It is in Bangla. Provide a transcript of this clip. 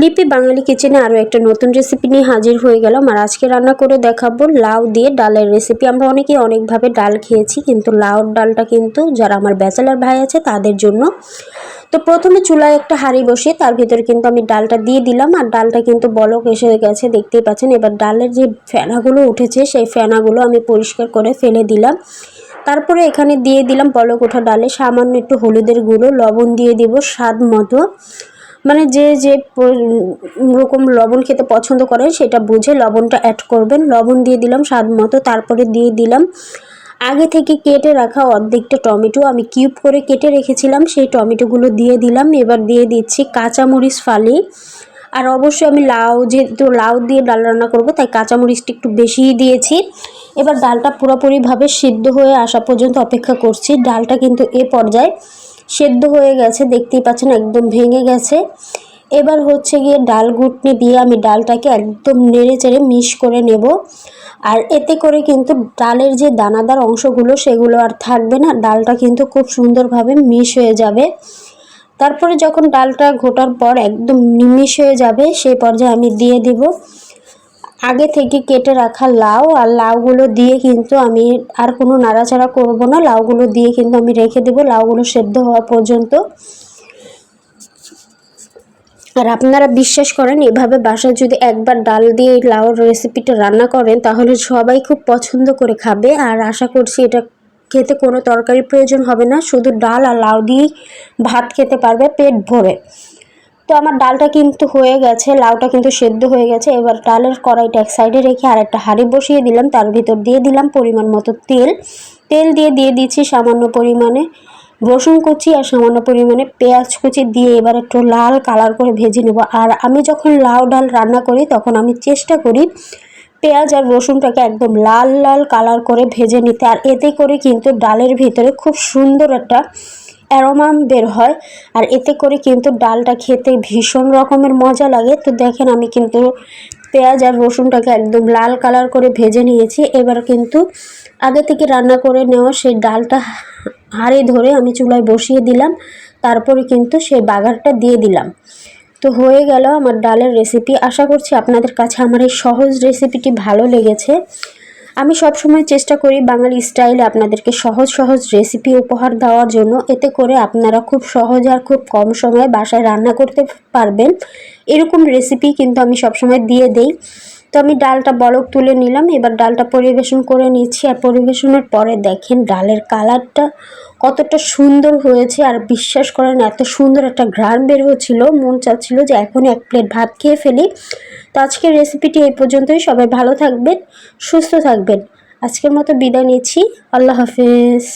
লিপি বাঙালি কিচেনে আরও একটা নতুন রেসিপি নিয়ে হাজির হয়ে গেলাম। আর আজকে রান্না করে দেখাবো লাউ দিয়ে ডালের রেসিপি আমরা অনেকেই অনেকভাবে ডাল খেয়েছি, কিন্তু লাউর ডালটা কিন্তু যারা আমার ব্যাচেলার ভাই আছে, তাদের জন্য। তো প্রথমে চুলায় একটা হাঁড়ি বসিয়ে তার ভিতরে কিন্তু আমি ডালটা দিয়ে দিলাম। আর ডালটা কিন্তু বলক এসে গেছে, দেখতেই পাচ্ছেন। এবার ডালের যে ফেনাগুলো উঠেছে, সেই ফেনাগুলো আমি পরিষ্কার করে ফেলে দিলাম। তারপরে এখানে দিয়ে দিলাম বলক ওঠা ডালে সামান্য একটু হলুদের গুঁড়ো, লবণ দিয়ে দিব স্বাদ মতো। মানে যে যে রকম লবণ খেতে পছন্দ করেন সেটা বুঝে লবণটা অ্যাড করবেন। লবণ দিয়ে দিলাম স্বাদ মতো, তারপরে দিয়ে দিলাম। আগে থেকে কেটে রাখা অর্ধেকটা টমেটো আমি কিউব করে কেটে রেখেছিলাম, সেই টমেটোগুলো দিয়ে দিলাম। এবার দিয়ে দিচ্ছি কাঁচামরিচ ফালি। আর অবশ্যই আমি লাউ, যেহেতু লাউ দিয়ে ডাল রান্না করব, তাই কাঁচামরিচটা একটু বেশিই দিয়েছি। এবার ডালটা পুরোপুরিভাবে সিদ্ধ হয়ে আসা পর্যন্ত অপেক্ষা করছি। ডালটা কিন্তু এ পর্যায়ে সেদ্ধ হয়ে গেছে, দেখতেই পাচ্ছেন একদম ভেঙে গেছে। এবার হচ্ছে গিয়ে ডাল ঘুটনি দিয়ে আমি ডালটাকে একদম নেড়ে চেড়ে মিশ করে নেব। আর এতে করে কিন্তু ডালের যে দানাদার অংশগুলো, সেগুলো আর থাকবে না, ডালটা কিন্তু খুব সুন্দরভাবে মিশ হয়ে যাবে। তারপরে যখন ডালটা ঘোটার পর একদম নিমিশ হয়ে যাবে সেই পর্যায়ে আমি দিয়ে দিব। আগে থেকে কেটে রাখা লাউ, আর লাউগুলো দিয়ে কিন্তু আমি আর কোনো নাড়াচাড়া করব না। লাউগুলো দিয়ে কিন্তু আমি রেখে দেবো। লাউগুলো সেদ্ধ হওয়া পর্যন্ত। আর আপনারা বিশ্বাস করেন, এভাবে বাসায় যদি একবার ডাল দিয়ে এই লাউর রেসিপিটা রান্না করেন, তাহলে সবাই খুব পছন্দ করে খাবে। আর আশা করছি এটা খেতে কোনো তরকারির প্রয়োজন হবে না। শুধু ডাল আর লাউ দিয়েই ভাত খেতে পারবে পেট ভরে। তো আমার ডালটা কিন্তু হয়ে গেছে, লাউটা কিন্তু সেদ্ধ হয়ে গেছে। এবার ডালের কড়াইটা এক সাইডে রেখে আর একটা হাঁড়ি বসিয়ে দিলাম। তার ভিতর দিয়ে দিলাম পরিমাণ মতো তেল। তেল দিয়ে দিয়ে দিচ্ছি সামান্য পরিমাণে রসুন কুচি আর সামান্য পরিমাণে পেঁয়াজ কুচি দিয়ে এবার একটু লাল কালার করে ভেজে নেব। আর আমি যখন লাউ ডাল রান্না করি, তখন আমি চেষ্টা করি পেঁয়াজ আর রসুনটাকে একদম লাল লাল কালার করে ভেজে নিতে। আর এতে করে কিন্তু ডালের ভিতরে খুব সুন্দর একটা অ্যারোমা বের হয়, আর এতে করে কিন্তু ডালটা খেতে ভীষণ রকমের মজা লাগে। তো দেখেন আমি কিন্তু পেঁয়াজ আর রসুনটাকে একদম লাল কালার করে ভেজে নিয়েছি। এবার কিন্তু আগে থেকে রান্না করে নেওয়া সেই ডালটা হাড়ে ধরে আমি চুলায় বসিয়ে দিলাম। তারপরে কিন্তু সেই বাগারটা দিয়ে দিলাম। তো হয়ে গেল আমার ডালের রেসিপি আশা করছি আপনাদের কাছে আমার এই সহজ রেসিপিটি ভালো লেগেছে। আমি সবসময় চেষ্টা করি বাঙালি স্টাইলে আপনাদেরকে সহজ সহজ রেসিপি উপহার দেওয়ার জন্য। এতে করে আপনারা খুব সহজ আর খুব কম সময়ে বাসায় রান্না করতে পারবেন। এরকম রেসিপি কিন্তু আমি সবসময় দিয়ে দেই। তো আমি ডালটা বলক তুলে নিলাম, এবার ডালটা পরিবেশন করে নিচ্ছি আর পরিবেশনের পরে দেখেন ডালের কালারটা কতটা সুন্দর হয়েছে। আর বিশ্বাস করেন, এত সুন্দর একটা ঘ্রাণ বের হচ্ছিল মন চাচ্ছিল যে এখন এক প্লেট ভাত খেয়ে ফেলি। তো আজকের রেসিপিটি এই পর্যন্তই। সবাই ভালো থাকবেন, সুস্থ থাকবেন। আজকের মতো বিদায় নিচ্ছি। আল্লাহ হাফিজ।